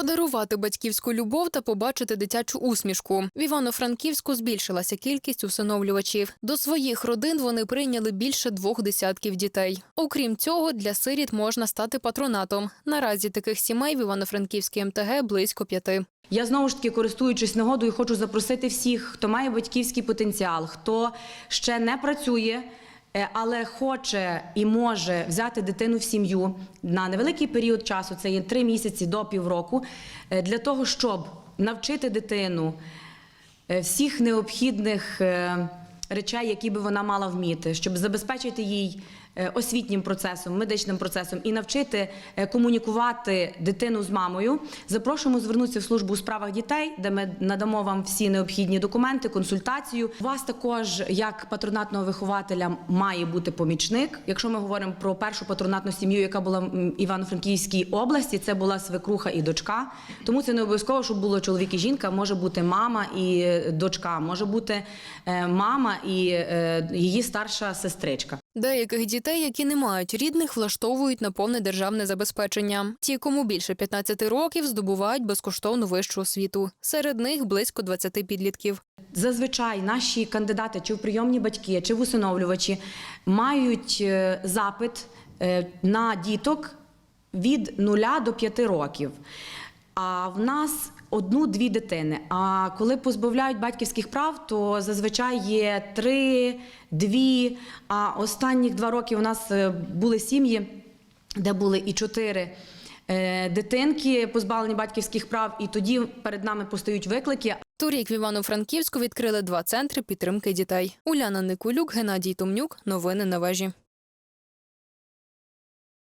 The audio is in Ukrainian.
Подарувати батьківську любов та побачити дитячу усмішку. В Івано-Франківську збільшилася кількість усиновлювачів. До своїх родин вони прийняли більше двох десятків дітей. Окрім цього, для сиріт можна стати патронатом. Наразі таких сімей в Івано-Франківській МТГ близько п'яти. Я знову ж таки, користуючись нагодою, хочу запросити всіх, хто має батьківський потенціал, хто ще не працює. Е, Але хоче і може взяти дитину в сім'ю на невеликий період часу, це є три місяці до півроку, е, для того, щоб навчити дитину е, всіх необхідних речей, які би вона мала вміти, щоб забезпечити їй освітнім процесом, медичним процесом і навчити е, комунікувати дитину з мамою. Запрошуємо звернутися в службу у справах дітей, де ми надамо вам всі необхідні документи, консультацію. У вас також, як патронатного вихователя, має бути помічник. Якщо ми говоримо про першу патронатну сім'ю, яка була в Івано-Франківській області, це була свекруха і дочка. Тому це не обов'язково, щоб було чоловік і жінка. Може бути мама і е, дочка, може бути е, мама і е, її старша сестричка. Деяких дітей, які не мають рідних, влаштовують на повне державне забезпечення. Ті, кому більше 15 років, здобувають безкоштовну вищу освіту. Серед них близько 20 підлітків. Зазвичай наші кандидати, чи в прийомні батьки, чи в усиновлювачі, мають е, запит е, на діток від 0 до 5 років. А в нас одну-дві дитини. А коли позбавляють батьківських прав, то зазвичай є три, дві. А останніх два роки у нас е, були сім'ї, де були і чотири е, дитинки, позбавлені батьківських прав, і тоді перед нами постають виклики. Торік в Івано-Франківську відкрили два центри підтримки дітей. Уляна Никулюк, Геннадій Томнюк. Новини на вежі.